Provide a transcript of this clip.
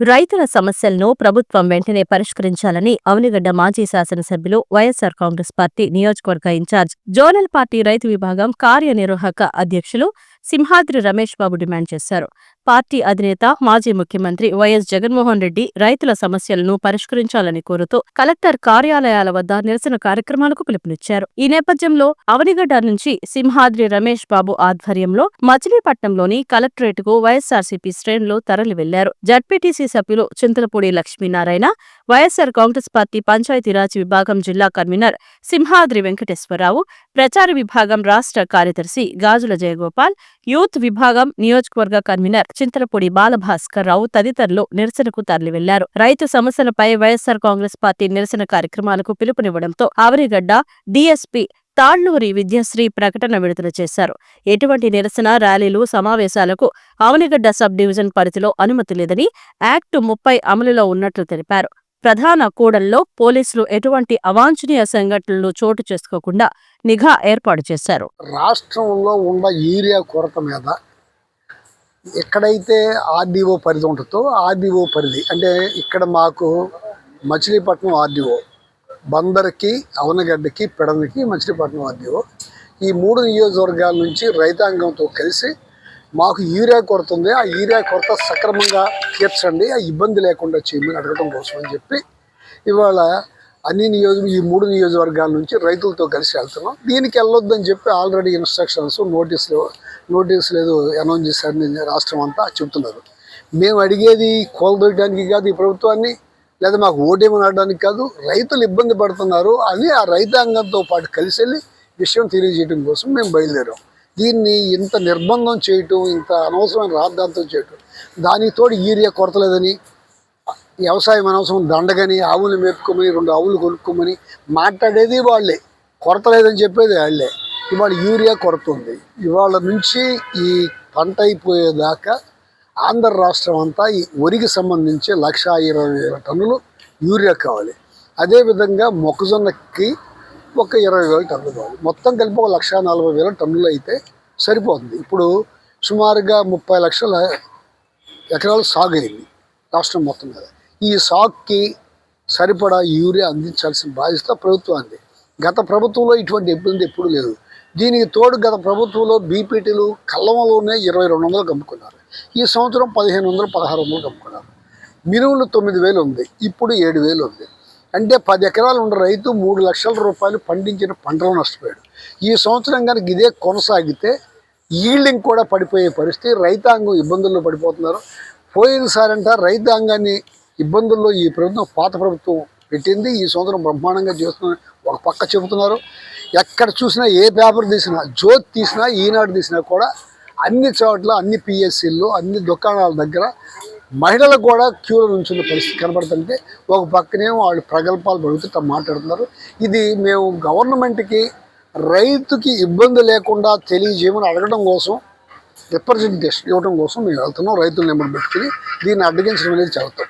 రైతుల సమస్యలను ప్రభుత్వం వెంటనే పరిష్కరించాలని అవనిగడ్డ మాజీ శాసనసభ్యులు వైఎస్సార్ కాంగ్రెస్ పార్టీ నియోజకవర్గ ఇన్ఛార్జ్ జోనల్ పార్టీ రైతు విభాగం కార్యనిర్వాహక అధ్యక్షులు సింహాద్రి రమేష్ బాబు డిమాండ్ చేశారు. పార్టీ అధినేత మాజీ ముఖ్యమంత్రి వైఎస్ జగన్మోహన్ రెడ్డి రైతుల సమస్యలను పరిష్కరించాలని కోరుతూ కలెక్టర్ కార్యాలయాల వద్ద నిరసన కార్యక్రమాలకు పిలుపునిచ్చారు. ఈ నేపథ్యంలో అవనిగడ్డ నుంచి సింహాద్రి రమేష్ బాబు ఆధ్వర్యంలో మచిలీపట్నంలోని కలెక్టరేట్కు వైఎస్సార్సీపీ శ్రేణులు తరలి వెళ్ళారు జడ్పీటీసీ సభ్యులు చింతలపూడి లక్ష్మీనారాయణ వైఎస్సార్ కాంగ్రెస్ పార్టీ పంచాయతీరాజ్ విభాగం జిల్లా కన్వీనర్ సింహాద్రి వెంకటేశ్వరరావు ప్రచార విభాగం రాష్ట్ర కార్యదర్శి గాజుల జయగోపాల్ యూత్ విభాగం నియోజకవర్గ కన్వీనర్ చింతలపూడి బాలభాస్కర్ రావు తదితరులు నిరసనకు తరలివెళ్ళారు. రైతు సమస్యలపై వైఎస్సార్ కాంగ్రెస్ పార్టీ నిరసన కార్యక్రమాలకు పిలుపునివ్వడంతో ఆవరిగడ్డ డీఎస్పీ తాళ్ళూరి విద్యాశ్రీ ప్రకటన విడుదల చేశారు. ఎటువంటి నిరసన ర్యాలీలు సమావేశాలకు ఆవనిగడ్డ సబ్ డివిజన్ పరిధిలో అనుమతి లేదని యాక్టు ముప్పై అమలులో ఉన్నట్లు తెలిపారు. ప్రధాన కూడల్లో పోలీసులు ఎటువంటి అవాంఛనీయ సంఘటనలు చోటు చేసుకోకుండా నిఘా ఏర్పాటు చేశారు. రాష్ట్రంలో ఉన్న యూరియా కొరత మీద ఎక్కడైతే ఆర్డీఓ పరిధి ఉంటుందో ఆర్డీఓ పరిధి అంటే ఇక్కడ మాకు మచిలీపట్నం ఆర్డీఓ బందర్కి అవనగడ్డకి పెడనికి మచిలీపట్నం ఆర్డీఓ ఈ మూడు నియోజకవర్గాల నుంచి రైతాంగంతో కలిసి మాకు యూరియా కొరత ఉంది ఆ యూరియా కొరత సక్రమంగా తీర్చండి. ఆ ఇబ్బంది లేకుండా చేయమని అడగడం కోసం అని చెప్పి ఇవాళ అన్ని నియోజక ఈ మూడు నియోజకవర్గాల నుంచి రైతులతో కలిసి వెళ్తున్నాం. దీనికి వెళ్ళొద్దని చెప్పి ఆల్రెడీ ఇన్స్ట్రక్షన్స్ నోటీసులు నోటీసులు ఏదో అనౌన్స్ చేశారని రాష్ట్రం అంతా చెబుతున్నారు. మేము అడిగేది కోల్దొయడానికి కాదు ఈ ప్రభుత్వాన్ని లేదా మాకు ఓటేమని ఆడడానికి కాదు రైతులు ఇబ్బంది పడుతున్నారు అని ఆ రైతాంగంతో పాటు కలిసి వెళ్ళి విషయం తెలియజేయడం కోసం మేము బయలుదేరాం. దీన్ని ఇంత నిర్బంధం చేయటం ఇంత అనవసరమైన రాద్ధాంతం చేయటం దానికి తోడు యూరియా కొరత లేదని వ్యవసాయం అనవసరం దండగని ఆవులు మేపుకోమని రెండు ఆవులు కొనుక్కోమని మాట్లాడేది వాళ్ళే. కొరత లేదని చెప్పేది వాళ్ళే. ఇవాళ యూరియా కొరత ఉంది. ఇవాళ నుంచి ఈ పంట అయిపోయేదాకా ఆంధ్ర రాష్ట్రం అంతా ఈ వరికి సంబంధించి లక్ష ఇరవై వేల టన్నులు యూరియా కావాలి. అదేవిధంగా మొక్కజొన్నకి ఒక ఇరవై వేల టన్నులు కావాలి. మొత్తం కలిపి ఒక లక్ష నలభై వేల టన్నులు అయితే సరిపోతుంది. ఇప్పుడు సుమారుగా ముప్పై లక్షల ఎకరాలు సాగు అయింది రాష్ట్రం మొత్తం మీద. ఈ సాగుకి సరిపడా యూరియా అందించాల్సిన బాధ్యత ప్రభుత్వాన్ని గత ప్రభుత్వంలో ఇటువంటి ఇబ్బంది ఎప్పుడూ లేదు. దీనికి తోడు గత ప్రభుత్వంలో బీపీటీలు కళ్ళంలోనే ఇరవై రెండు వందలు అమ్ముకున్నారు ఈ సంవత్సరం పదిహేను వందలు పదహారు వందలు అమ్ముకున్నారు మినువులు తొమ్మిది వేలు ఉంది. ఇప్పుడు ఏడు వేలు ఉంది. అంటే పది ఎకరాలు ఉన్న రైతు మూడు లక్షల రూపాయలు పండించిన పంటలు నష్టపోయాడు. ఈ సంవత్సరం కనుక ఇదే కొనసాగితే ఈల్డింగ్ కూడా పడిపోయే పరిస్థితి రైతాంగం ఇబ్బందుల్లో పడిపోతున్నారు. పోయినసారంట రైతాంగాన్ని ఇబ్బందుల్లో ఈ ప్రభుత్వం పాత ప్రభుత్వం పెట్టింది. ఈ సంవత్సరం బ్రహ్మాండంగా చేస్తున్న ఒక పక్క చెబుతున్నారు. ఎక్కడ చూసినా ఏ పేపర్ తీసినా జ్యోతి తీసినా ఈనాడు తీసినా కూడా అన్ని చోట్ల అన్ని పిఎస్సీల్లో అన్ని దుకాణాల దగ్గర మహిళలకు కూడా క్యూలో నుంచున్న పరిస్థితి కనబడుతుంటే ఒక పక్కనే వాళ్ళు ప్రగల్భాలు పడుతూ మాట్లాడుతున్నారు ఇది మేము గవర్నమెంట్కి రైతుకి ఇబ్బంది లేకుండా తెలియజేయమని అడగడం కోసం రిప్రజెంటేషన్ ఇవ్వడం కోసం మేము వెళ్తున్నాం. రైతులు నెంబర్ పెట్టుకుని దీన్ని అడ్డగించడం అనేది చదువుతాం